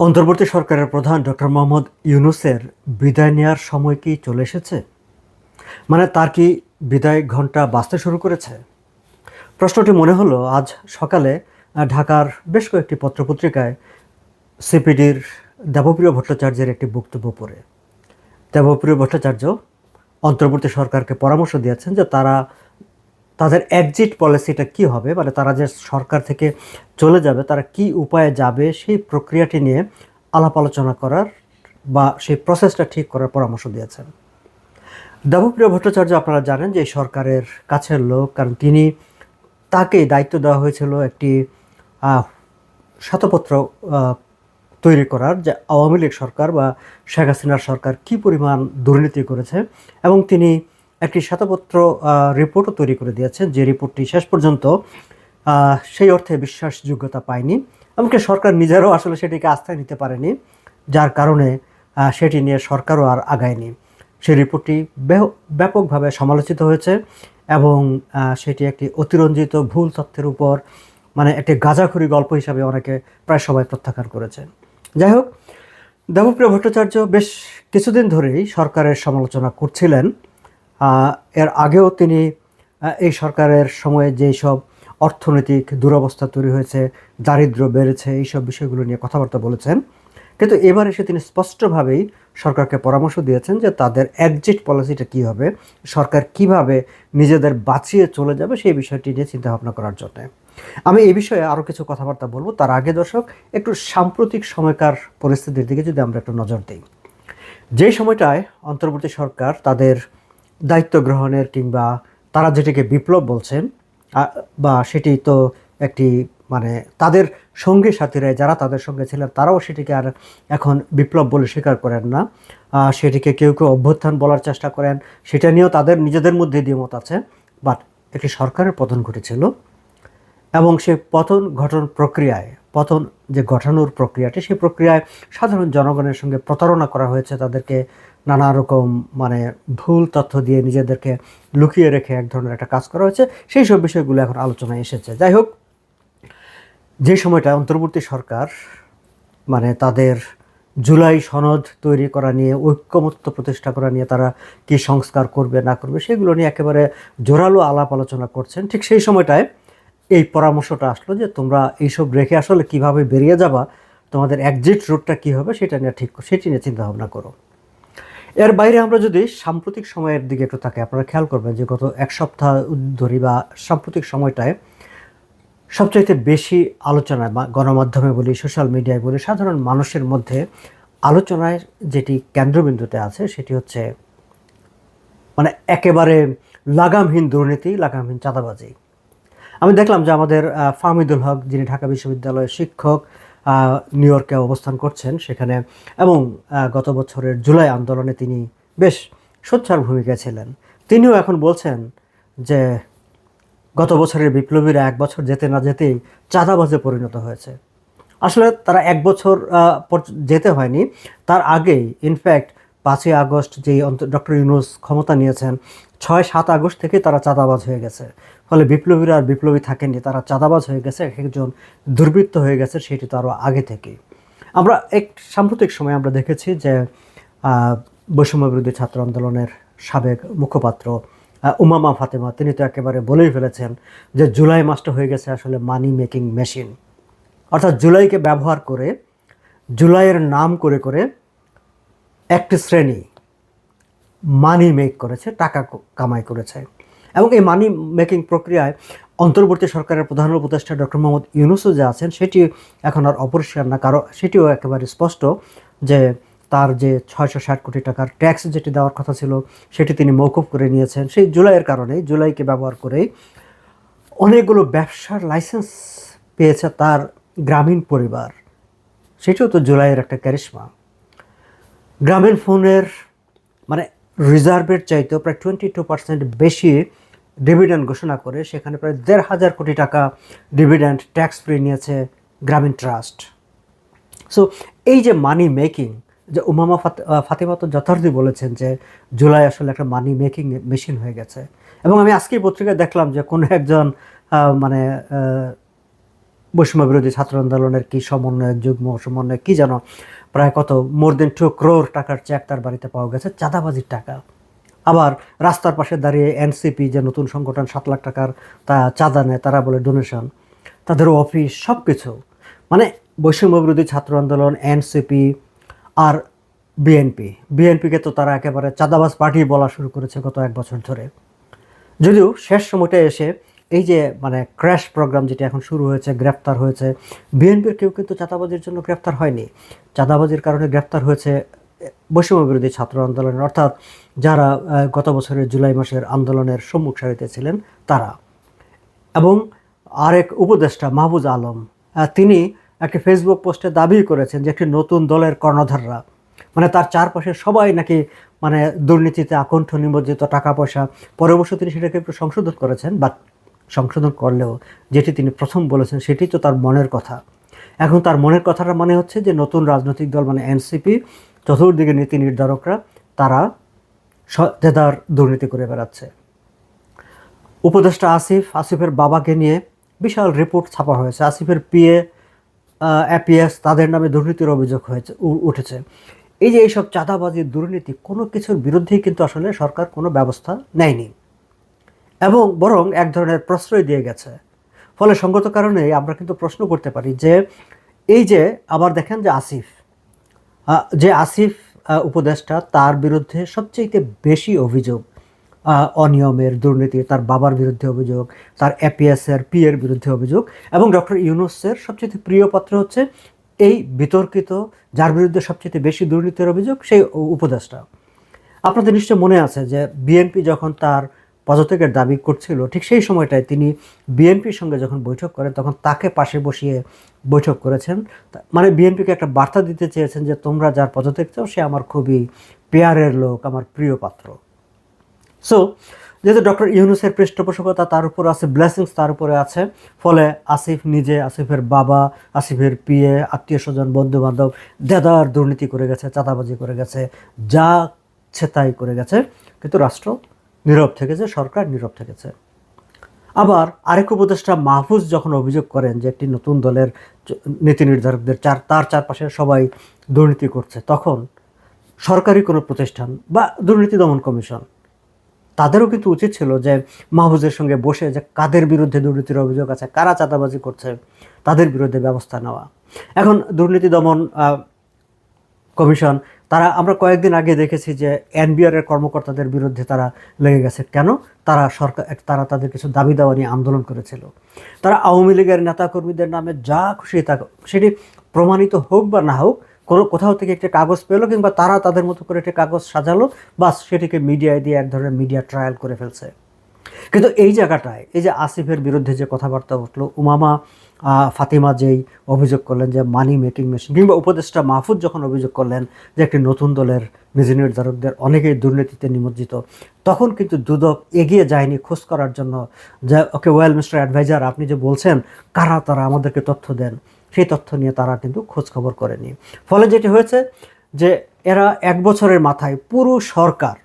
অন্তর্বর্তী সরকারের প্রধান ডক্টর মোহাম্মদ ইউনুসের বিদায় নেওয়ার সময় কি চলে এসেছে? মানে তার কি বিদায় ঘণ্টা বাঁচতে শুরু করেছে? প্রশ্নটি মনে হলো আজ সকালে ঢাকার বেশ কয়েকটি পত্রপত্রিকায় সিপিডির দেবপ্রিয় ভট্টাচার্যের একটি বক্তব্য পড়ে। দেবপ্রিয় ভট্টাচার্য অন্তর্বর্তী সরকারকে পরামর্শ দিয়েছেন যে তারা তাদের এক্সিট পলিসিটা কি হবে? মানে তারা যে সরকার থেকে চলে যাবে তারা কি উপায়ে যাবে? সেই প্রক্রিয়াটি নিয়ে আলাপ আলোচনা করার বা সেই প্রসেসটা ঠিক করার পরামর্শ দিয়েছেন। দেবপ্রিয় ভট্টাচার্য আপনারা জানেন যে সরকারের কাছের লোক কারণ তিনি তাকেই দায়িত্ব দেওয়া হয়েছিল একটি আহ, তৈরি করার যে আওয়ামী লীগ সরকার বা শেখ হাসিনার সরকার কি পরিমাণ দুর্নীতি করেছে এবং তিনি একটি শ্বেতপত্র রিপোর্টও তৈরি করে দিয়েছেন, যে রিপোর্টটি শেষ পর্যন্ত সেই অর্থে বিশ্বাসযোগ্যতা পায়নি। এমনকি সরকার নিজেরও আসলে সেটিকে আস্থায় নিতে পারেনি, যার কারণে সেটি নিয়ে সরকারও আর আগায়নি। সেই রিপোর্টটি ব্যাপকভাবে সমালোচিত হয়েছে এবং সেটি একটি অতিরঞ্জিত ভুল তথ্যের উপর মানে একটি গাঁজাখুরি গল্প হিসাবে অনেকে প্রায় সবাই প্রত্যাখ্যান করেছেন। যাই হোক, দেবপ্রিয় ভট্টাচার্য বেশ কিছুদিন ধরেই সরকারের সমালোচনা করছিলেন। এর আগেও তিনি এই সরকারের সময়ে যেই সব অর্থনৈতিক দুরবস্থা তৈরি হয়েছে দারিদ্র বেড়েছে এইসব বিষয়গুলো নিয়ে কথাবার্তা বলেছেন, কিন্তু এবার এসে তিনি স্পষ্টভাবেই সরকারকে পরামর্শ দিয়েছেন যে তাদের একজিট পলিসিটা কী হবে, সরকার কীভাবে নিজেদের বাঁচিয়ে চলে যাবে সেই বিষয়টি নিয়ে চিন্তাভাবনা করার জন্য। আমি এই বিষয়ে আরও কিছু কথাবার্তা বলব। তার আগে দর্শক, একটু সাম্প্রতিক সময়কার পরিস্থিতির দিকে যদি আমরা একটু নজর দিই। যে সময়টায় অন্তর্বর্তী সরকার তাদের দায়িত্ব গ্রহণের কিংবা তারা যেটিকে বিপ্লব বলছেন বা সেটি তো একটি মানে তাদের সঙ্গী সাথীরা যারা তাদের সঙ্গে ছিলেন, তারাও সেটিকে আর এখন বিপ্লব বলে স্বীকার করেন না। সেটিকে কেউ কেউ অভ্যুত্থান বলার চেষ্টা করেন, সেটা নিয়েও তাদের নিজেদের মধ্যে দ্বিমত আছে। বাট একটি সরকারের পতন ঘটেছিল এবং সেই পতন ঘটন প্রক্রিয়ায় পতন যে ঘটানোর প্রক্রিয়াটি, সেই প্রক্রিয়ায় সাধারণ জনগণের সঙ্গে প্রতারণা করা হয়েছে, তাদেরকে নানা রকম মানে ভুল তথ্য দিয়ে নিজেদেরকে লুকিয়ে রেখে এক ধরনের একটা কাজ করা হয়েছে। সেই সব বিষয়গুলো এখন আলোচনায় এসেছে। যাই হোক, যে সময়টা অন্তর্বর্তী সরকার মানে তাদের জুলাই সনদ তৈরি করা নিয়ে, ঐক্যমত্য প্রতিষ্ঠা করা নিয়ে তারা কি সংস্কার করবে, না করবে, সেগুলো নিয়ে একেবারে জোরালো আলাপ আলোচনা করছেন। ঠিক সেই সময়টায় এই পরামর্শটা আসলো যে তোমরা এইসব রেখে আসলে কীভাবে বেরিয়ে যাবা, তোমাদের একজিট রুটটা কী হবে সেটা নিয়ে ঠিক সেটি নিয়ে চিন্তা ভাবনা করো। এর বাইরে আমরা যদি সাম্প্রতিক সময়ের দিকে একটু তাকে আপনারা খেয়াল করবেন যে গত এক সপ্তাহ ধরি বা সাম্প্রতিক সময়টায় সবচাইতে বেশি আলোচনায় বা গণমাধ্যমে বলি সোশ্যাল মিডিয়ায় বলি, সাধারণ মানুষের মধ্যে আলোচনায় যেটি কেন্দ্রবিন্দুতে আছে সেটি হচ্ছে মানে একেবারে লাগামহীন দুর্নীতি, লাগামহীন চাঁদাবাজি। আমি দেখলাম যে আমাদের ফাহমিদুল হক, যিনি ঢাকা বিশ্ববিদ্যালয়ের শিক্ষক নিউ ইয়র্কে অবস্থান করছেন সেখানে এবং গত বছরের জুলাই আন্দোলনে তিনি বেশ সোচ্চার ভূমিকায় ছিলেন। তিনিও এখন বলছেন যে গত বছরের বিপ্লবীরা এক বছর যেতে না যেতেই চাঁদাবাজে পরিণত হয়েছে। আসলে তারা এক বছর যেতে হয়নি, তার আগেই ইনফ্যাক্ট পাঁচই আগস্ট যেই ডক্টর ইউনুস ক্ষমতা নিয়েছেন ছয় সাত আগস্ট থেকে তারা চাঁদাবাজ হয়ে গেছে। ফলে বিপ্লবীরা আর বিপ্লবী থাকেননি তারা চাঁদাবাজ হয়ে গেছে এক একজন দুর্বৃত্ত হয়ে গেছে সেটি তো আরও আগে থেকেই। আমরা এক সাম্প্রতিক সময় আমরা দেখেছি যে আহ, বৈষম্য বিরোধী ছাত্র আন্দোলনের সাবেক মুখপাত্র উমামা ফাতেমা তিনি তো একেবারে বলেই ফেলেছেন যে জুলাই মাসটা হয়ে গেছে আসলে মানি মেকিং মেশিন। অর্থাৎ জুলাইকে ব্যবহার করে জুলাইয়ের নাম করে করে একটি শ্রেণি মানি মেক করেছে, টাকা কামাই করেছে। এবং এই মানি মেকিং প্রক্রিয়ায় অন্তর্বর্তী সরকারের প্রধান উপদেষ্টা ডক্টর মোহাম্মদ ইউনুসও যে আছেন সেটি এখন আর অপরিষ্কার না। কারও সেটিও একেবারে স্পষ্ট যে তার যে ছয়শো ষাট কোটি টাকার ট্যাক্স যেটি দেওয়ার কথা ছিল, সেটি তিনি মৌকুফ করে নিয়েছেন। সেই জুলাইয়ের কারণে জুলাইকে ব্যবহার করেই অনেকগুলো ব্যবসার লাইসেন্স পেয়েছে তার গ্রামীণ পরিবার। সেটিও তো জুলাইয়ের একটা ক্যারিশমা গ্রামীণ ফোনের মানে রিজার্ভের চাইতেও প্রায় টোয়েন্টি টু পার্সেন্ট বেশি ডিভিডেন্ড ঘোষণা করে সেখানে প্রায় দেড় হাজার কোটি টাকা ডিভিডেন্ড ট্যাক্স ফ্রি নিয়েছে গ্রামীণ ট্রাস্ট। সো এই যে মানি মেকিং যে উমামা ফাতিমা তো যথার্থই বলেছেন যে জুলাই আসলে একটা মানি মেকিং মেশিন হয়ে গেছে। এবং আমি আজকেই পত্রিকায় দেখলাম যে কোনো একজন মানে বৈষম্য বিরোধী ছাত্র আন্দোলনের কি সমন্বয়, যুগ্ম সমন্বয়, কি যেন প্রায় কত মোর দেন টু ক্রোর টাকার চেক তার বাড়িতে পাওয়া গেছে, চাঁদাবাজির টাকা। আবার রাস্তার পাশে দাঁড়িয়ে এনসিপি যে নতুন সংগঠন সাত লাখ টাকার, তা চাঁদা নেয়, তারা বলে ডোনেশন তাদের অফিস সব কিছু মানে বৈষম্য বিরোধী ছাত্র আন্দোলন এনসিপি আর বিএনপি বিএনপিকে তো তারা একেবারে চাঁদাবাজ পার্টি বলা শুরু করেছে গত এক বছর ধরে। যদিও শেষ সময়টা এসে এই যে মানে ক্র্যাশ প্রোগ্রাম যেটা এখন শুরু হয়েছে গ্রেপ্তার হয়েছে, বিএনপির কেউ কিন্তু চাঁদাবাজির জন্য গ্রেপ্তার হয়নি। চাঁদাবাজির কারণে গ্রেপ্তার হয়েছে বৈষম্য বিরোধী ছাত্র আন্দোলনের, অর্থাৎ যারা গত বছরের জুলাই মাসের আন্দোলনের সম্মুখ সারিতে ছিলেন তারা। এবং আরেক উপদেষ্টা মাহবুজ আলম তিনি একটি ফেসবুক পোস্টে দাবি করেছেন যে একটি নতুন দলের কর্ণধাররা মানে তার চারপাশে সবাই নাকি মানে দুর্নীতিতে আকণ্ঠ, নিমজ্জিত টাকা পয়সা, পরে অবশ্য তিনি সেটাকে একটু সংশোধন করেছেন বা সংশোধন করলেও যেটি তিনি প্রথম বলেছেন সেটি তো তার মনের কথা। এখন তার মনের কথাটা মানে হচ্ছে যে নতুন রাজনৈতিক দল মানে এনসিপি, চতুর্দিকে নীতি নির্ধারকরা, তারা দেদার দুর্নীতি করে বেড়াচ্ছে। উপদেষ্টা আসিফ, আসিফের বাবাকে নিয়ে বিশাল রিপোর্ট ছাপা হয়েছে। আসিফের পিএ অ্যাপিএস তাদের নামে দুর্নীতির অভিযোগ হয়েছে উঠেছে। এই যে এইসব চাঁদাবাজি, দুর্নীতি কোনো কিছুর বিরুদ্ধেই কিন্তু আসলে সরকার কোনো ব্যবস্থা নেয়নি। এবং বরং এক ধরনের প্রশ্রয় দিয়ে গেছে। ফলে সঙ্গত কারণে আমরা কিন্তু প্রশ্ন করতে পারি যে, এই যে আবার দেখেন যে আসিফ যে আসিফ উপদেষ্টা, তার বিরুদ্ধে সবচেয়ে বেশি অভিযোগ অনিয়মের দুর্নীতি তার বাবার বিরুদ্ধে অভিযোগ, তার এপিএসের পিএর বিরুদ্ধে অভিযোগ এবং ডক্টর ইউনুসের সবচেয়ে প্রিয় পাত্র হচ্ছে এই বিতর্কিত, যার বিরুদ্ধে সবচেয়ে বেশি দুর্নীতির অভিযোগ সেই উপদেষ্টা। আপনাদের নিশ্চয় মনে আছে যে, বিএনপি যখন তার পদত্যাগের দাবি করছিল। ঠিক সেই সময়টায় তিনি বিএনপির সঙ্গে যখন বৈঠক করেন, তখন তাকে পাশে বসিয়ে বৈঠক করেছেন। মানে বিএনপিকে একটা বার্তা দিতে চেয়েছেন যে, তোমরা যার পদত্যাগ চাও, সে আমার খুবই পেয়ারের লোক, আমার প্রিয় পাত্র। সো যেহেতু ডক্টর ইউনুসের পৃষ্ঠপোষকতা তার উপর আছে ব্লেসিংস তার উপরে আছে, ফলে আসিফ নিজে, আসিফের বাবা, আসিফের পিএ আত্মীয় স্বজন বন্ধু বান্ধব দেদার দুর্নীতি করে গেছে, চাঁদাবাজি করে গেছে, যা ইচ্ছে তাই করে গেছে। কিন্তু রাষ্ট্র নীরব থেকেছে, সরকার নীরব থেকেছে। আবার আরেক উপদেষ্টা মাহফুজ যখন অভিযোগ করেন যে একটি নতুন দলের নীতি নির্ধারকদের চার, তার চারপাশে সবাই দুর্নীতি করছে, তখন সরকারি কোনো প্রতিষ্ঠান বা দুর্নীতি দমন কমিশন, তাদেরও কিন্তু উচিত ছিল যে মাহফুজের সঙ্গে বসে যে কাদের বিরুদ্ধে দুর্নীতির অভিযোগ আছে, কারা চাঁদাবাজি করছে, তাদের বিরুদ্ধে ব্যবস্থা নেওয়া। এখন দুর্নীতি দমন কমিশন, তারা আমরা কয়েকদিন আগে দেখেছি যে এনবিআর এর কর্মকর্তাদের বিরুদ্ধে তারা লেগে গেছে। কেন? তারা সরকার, তারা তাদের কিছু দাবি দাওয়া নিয়ে আন্দোলন করেছিল। তারা আওয়ামী লীগের নেতাকর্মীদের নামে যা খুশি তা, সেটি প্রমাণিত হোক বা না হোক, কোনো কোথাও থেকে একটা কাগজ পেল কিংবা তারা তাদের মতো করে একটা কাগজ সাজালো, বাস সেটিকে মিডিয়ায় দিয়ে এক ধরনের মিডিয়া ট্রায়াল করে ফেলছে। কিন্তু এই জায়গাটায়, এই যে আসিফের বিরুদ্ধে যে কথাবার্তা উঠল, উমামা ফাতিমা যেই অভিযোগ করলেন যে মানি মেকিং মেশিন কিংবা উপদেষ্টা মাহফুজ যখন অভিযোগ করলেন যে একটি নতুন দলের নিজ নির্ধারকদের অনেকেই দুর্নীতিতে নিমজ্জিত, তখন কিন্তু দুদক এগিয়ে যায়নি খোঁজ করার জন্য। যে ওকে ওয়েল মিস্টার অ্যাডভাইজার আপনি যে বলছেন, কারা তারা আমাদেরকে তথ্য দেন? সেই তথ্য নিয়ে তারা কিন্তু খোঁজ খবর করেনি। ফলে যেটি হয়েছে যে, এরা এক বছরের মাথায় পুরো সরকার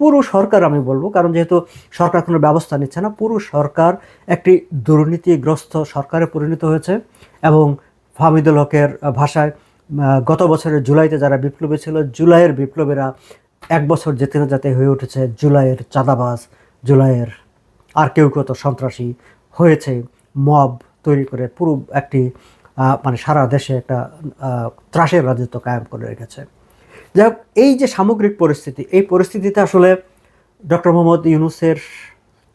পুরো সরকার আমি বলব, কারণ যেহেতু সরকার কোনো ব্যবস্থা নিচ্ছে না, পুরো সরকার একটি দুর্নীতিগ্রস্ত সরকারে পরিণত হয়েছে এবং ফাহমিদুল হকের ভাষায় গত বছরের জুলাইতে যারা বিপ্লবী ছিল, জুলাইয়ের বিপ্লবীরা এক বছর যেতে না যেতে হয়ে উঠেছে, জুলাইয়ের চাঁদাবাজ, জুলাইয়ের আর কেউ কেউ তো সন্ত্রাসী হয়েছে। মব তৈরি করে পুরো একটি মানে সারা দেশে একটা ত্রাসের রাজত্ব কায়েম করে রেখেছে। যাই হোক, এই যে সামগ্রিক পরিস্থিতি, এই পরিস্থিতিতে আসলে ডক্টর মোহাম্মদ ইউনুসের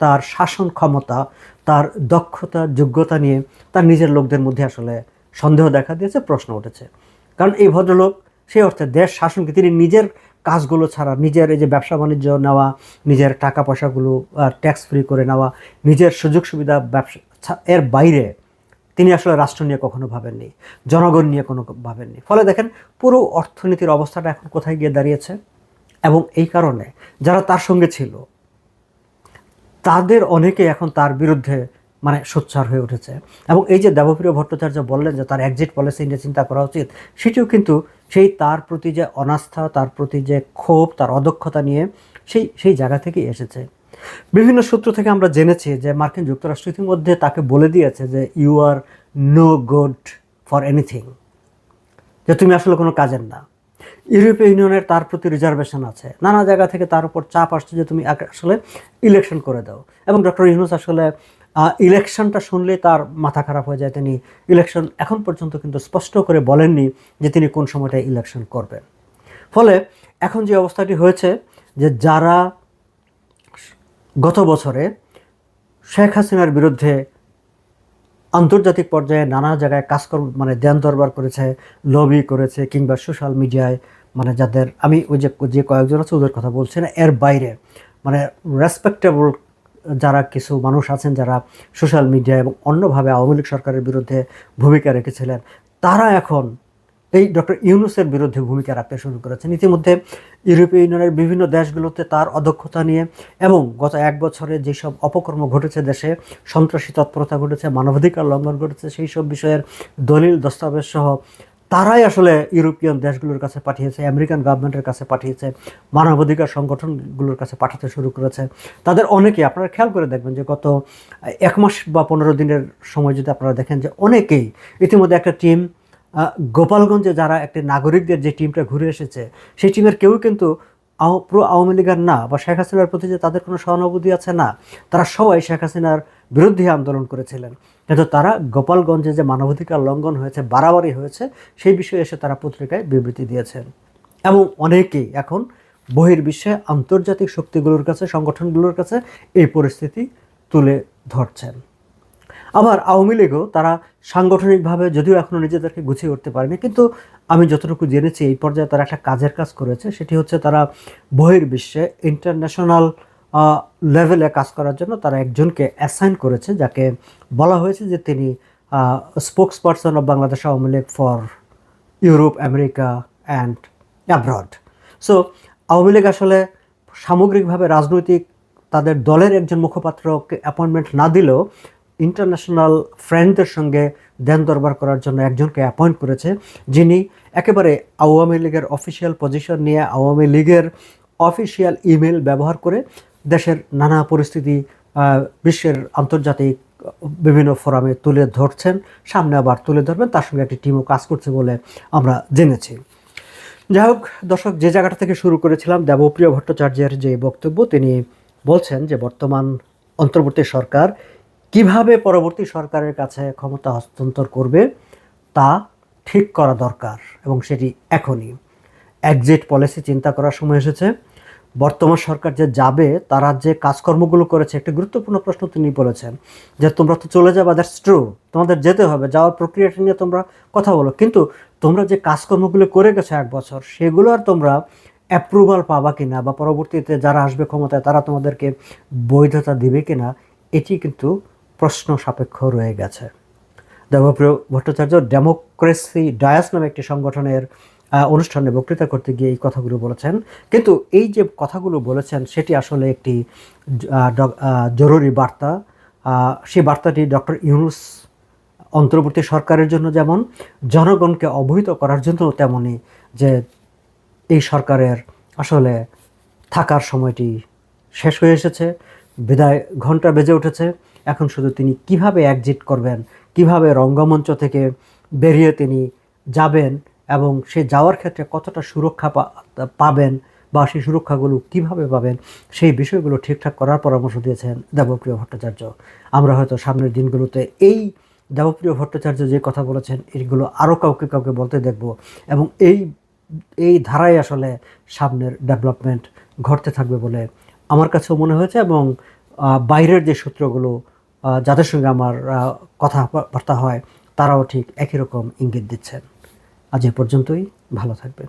তার শাসন ক্ষমতা, তার দক্ষতা, যোগ্যতা নিয়ে তার নিজের লোকদের মধ্যে আসলে সন্দেহ দেখা দিয়েছে, প্রশ্ন উঠেছে। কারণ এই ভদ্রলোক, সেই অর্থে দেশ শাসনকে তিনি নিজের কাজগুলো ছাড়া, নিজের এই যে ব্যবসা বাণিজ্য নেওয়া, নিজের টাকা পয়সাগুলো ট্যাক্স ফ্রি করে নেওয়া, নিজের সুযোগ সুবিধা ব্যবসা এর বাইরে তিনি আসলে রাষ্ট্র নিয়ে কখনো ভাবেননি, জনগণ নিয়ে কোনো ভাবেননি। ফলে দেখেন, পুরো অর্থনীতির অবস্থাটা এখন কোথায় গিয়ে দাঁড়িয়েছে? এবং এই কারণে যারা তার সঙ্গে ছিল, তাদের অনেকে এখন তার বিরুদ্ধে মানে সোচ্চার হয়ে উঠেছে। এবং এই যে দেবপ্রিয় ভট্টাচার্য বললেন যে তার এক্সিট পলিসি নিয়ে চিন্তা করা উচিত, সেটিও কিন্তু সেই তার প্রতি যে অনাস্থা, তার প্রতি যে ক্ষোভ, তার অদক্ষতা নিয়ে সেই সেই জায়গা থেকেই এসেছে। বিভিন্ন সূত্র থেকে আমরা জেনেছি যে মার্কিন যুক্তরাষ্ট্র ইতিমধ্যে তাকে বলে দিয়েছে যে you are no good for anything যে তুমি আসলে কোনো কাজের না। ইউরোপীয় ইউনিয়নের তার প্রতি রিজার্ভেশন আছে। নানা জায়গা থেকে তার উপর চাপ আসছে যে তুমি আসলে ইলেকশন করে দাও। এবং ডক্টর ইউনুস আসলে ইলেকশনটা শুনলে তার মাথা খারাপ হয়ে যায়। তিনি ইলেকশন এখন পর্যন্ত কিন্তু স্পষ্ট করে বলেননি যে তিনি কোন সময়টায় ইলেকশন করবেন। ফলে এখন যে অবস্থাটি হয়েছে যে যারা গত বছরে শেখ হাসিনার বিরুদ্ধে আন্তর্জাতিক পর্যায়ে নানা জায়গায় কাজকর্ম মানে দেন দরবার করেছে লবি করেছে, কিংবা সোশ্যাল মিডিয়ায় মানে যাদের, আমি ওই যে যে কয়েকজন আছে ওদের কথা বলছি না, এর বাইরে মানে রেসপেক্টেবল যারা কিছু মানুষ আছেন, যারা সোশ্যাল মিডিয়া এবং অন্যভাবে আওয়ামী লীগ সরকারের বিরুদ্ধে ভূমিকা রেখেছিলেন, তারা এখন এই ডক্টর ইউনুসের বিরুদ্ধে ভূমিকা রাখতে শুরু করেছেন। ইতিমধ্যে ইউরোপীয় ইউনিয়নের বিভিন্ন দেশগুলোতে তার অদক্ষতা নিয়ে এবং গত এক বছরে যেসব অপকর্ম ঘটেছে দেশে, সন্ত্রাসী তৎপরতা ঘটেছে, মানবাধিকার লঙ্ঘন ঘটেছে সেই সব বিষয়ের দলিল, দস্তাবেজ সহ তারাই আসলে ইউরোপিয়ান দেশগুলোর কাছে পাঠিয়েছে, আমেরিকান গভর্নমেন্টের কাছে পাঠিয়েছে, মানবাধিকার সংগঠনগুলোর কাছে পাঠাতে শুরু করেছে। তাদের অনেকেই, আপনারা খেয়াল করে দেখবেন যে গত এক মাস বা পনেরো দিনের সময় যদি আপনারা দেখেন যে অনেকেই ইতিমধ্যে একটা টিম গোপালগঞ্জে যারা একটি নাগরিকদের যে টিমটা ঘুরে এসেছে, সেই টিমের কেউ কিন্তু প্রো আওয়ামী লীগের না বা শেখ হাসিনার প্রতি যে তাদের কোনো সহানুভূতি আছে না, তারা সবাই শেখ হাসিনার বিরুদ্ধে আন্দোলন করেছিলেন। কিন্তু তারা গোপালগঞ্জে যে মানবাধিকার লঙ্ঘন হয়েছে, বাড়াবাড়ি হয়েছে, সেই বিষয়ে এসে তারা পত্রিকায় বিবৃতি দিয়েছেন। এবং অনেকেই এখন বহির্বিশ্বে আন্তর্জাতিক শক্তিগুলোর কাছে, সংগঠনগুলোর কাছে এই পরিস্থিতি তুলে ধরছেন। আবার আওয়ামী লীগও তারা সাংগঠনিকভাবে যদিও এখনও নিজেদেরকে গুছিয়ে উঠতে পারেনি, কিন্তু আমি যতটুকু জেনেছি এই পর্যায়ে তারা একটা কাজের কাজ করেছে, সেটি হচ্ছে তারা বহির্বিশ্বে ইন্টারন্যাশনাল লেভেলে কাজ করার জন্য তারা একজনকে অ্যাসাইন করেছে, যাকে বলা হয়েছে যে তিনি spokesperson of Bangladesh Awami League for Europe America and abroad so Awami League আসলে সামগ্রিকভাবে রাজনৈতিক তাদের দলের একজন মুখপাত্রকে অ্যাপয়েন্টমেন্ট না দিলেও ইন্টারন্যাশনাল ফ্রেন্ডদের সঙ্গে দেন দরবার করার জন্য একজনকে অ্যাপয়েন্ট করেছে, যিনি একেবারে আওয়ামী লীগের অফিসিয়াল পজিশন নিয়ে আওয়ামী লীগের অফিসিয়াল ইমেল ব্যবহার করে দেশের নানা পরিস্থিতি বিশ্বের আন্তর্জাতিক, বিভিন্ন ফোরামে তুলে ধরছেন, সামনে আবার তুলে ধরবেন, তার সঙ্গে একটি টিমও কাজ করছে বলে আমরা জেনেছি। যাই হোক, দর্শক, যে জায়গাটা থেকে শুরু করেছিলাম, দেবপ্রিয় ভট্টাচার্যের যে বক্তব্য, তিনি বলছেন যে বর্তমান অন্তর্বর্তী সরকার কীভাবে পরবর্তী সরকারের কাছে ক্ষমতা হস্তান্তর করবে তা ঠিক করা দরকার এবং সেটি এখনই। এক্সিট পলিসি চিন্তা করার সময় এসেছে। বর্তমান সরকার যে যাবে, তারা যে কাজকর্মগুলো করেছে, একটা গুরুত্বপূর্ণ প্রশ্ন তিনি বলেছেন যে, তোমরা তো চলে যাবে দ্যাটস ট্রু তোমাদের যেতে হবে, যাওয়ার প্রক্রিয়াটা নিয়ে তোমরা কথা বলো। কিন্তু তোমরা যে কাজকর্মগুলো করে গেছো এক বছর, সেগুলো আর তোমরা অ্যাপ্রুভাল পাবা কি না বা পরবর্তীতে যারা আসবে ক্ষমতায়, তারা তোমাদেরকে বৈধতা দিবে কিনা, এটি কিন্তু প্রশ্ন সাপেক্ষ রয়ে গেছে। দেবপ্রিয় ভট্টাচার্য ডেমোক্রেসি ডায়াস নামে একটি সংগঠনের অনুষ্ঠানে বক্তৃতা করতে গিয়ে এই কথাগুলো বলেছেন। কিন্তু এই যে কথাগুলো বলেছেন, সেটি আসলে একটি জরুরি বার্তা। সেই বার্তাটি ডক্টর ইউনুস অন্তর্বর্তী সরকারের জন্য যেমন, জনগণকে অবহিত করার জন্য তেমনই যে এই সরকারের আসলে থাকার সময়টি শেষ হয়ে এসেছে, বিদায় ঘণ্টা বেজে উঠেছে। এখন শুধু তিনি কীভাবে একজিট করবেন, কীভাবে রঙ্গমঞ্চ থেকে বেরিয়ে তিনি যাবেন এবং সে যাওয়ার ক্ষেত্রে কতটা সুরক্ষা পাবেন বা সেই সুরক্ষাগুলো কীভাবে পাবেন, সেই বিষয়গুলো ঠিকঠাক করার পরামর্শ দিয়েছেন দেবপ্রিয় ভট্টাচার্য। আমরা হয়তো সামনের দিনগুলোতে এই দেবপ্রিয় ভট্টাচার্য যে কথা বলেছেন এইগুলো আরও কাউকে কাউকে বলতে দেখব এবং এই এই ধারায় আসলে সামনের ডেভেলপমেন্ট ঘটতে থাকবে বলে আমার কাছেও মনে হয়েছে এবং বাইরের যে সূত্রগুলো যাদের সঙ্গে আমার কথাবার্তা হয়, তারাও ঠিক একই রকম ইঙ্গিত দিচ্ছেন। আজ এ পর্যন্তই, ভালো থাকবেন।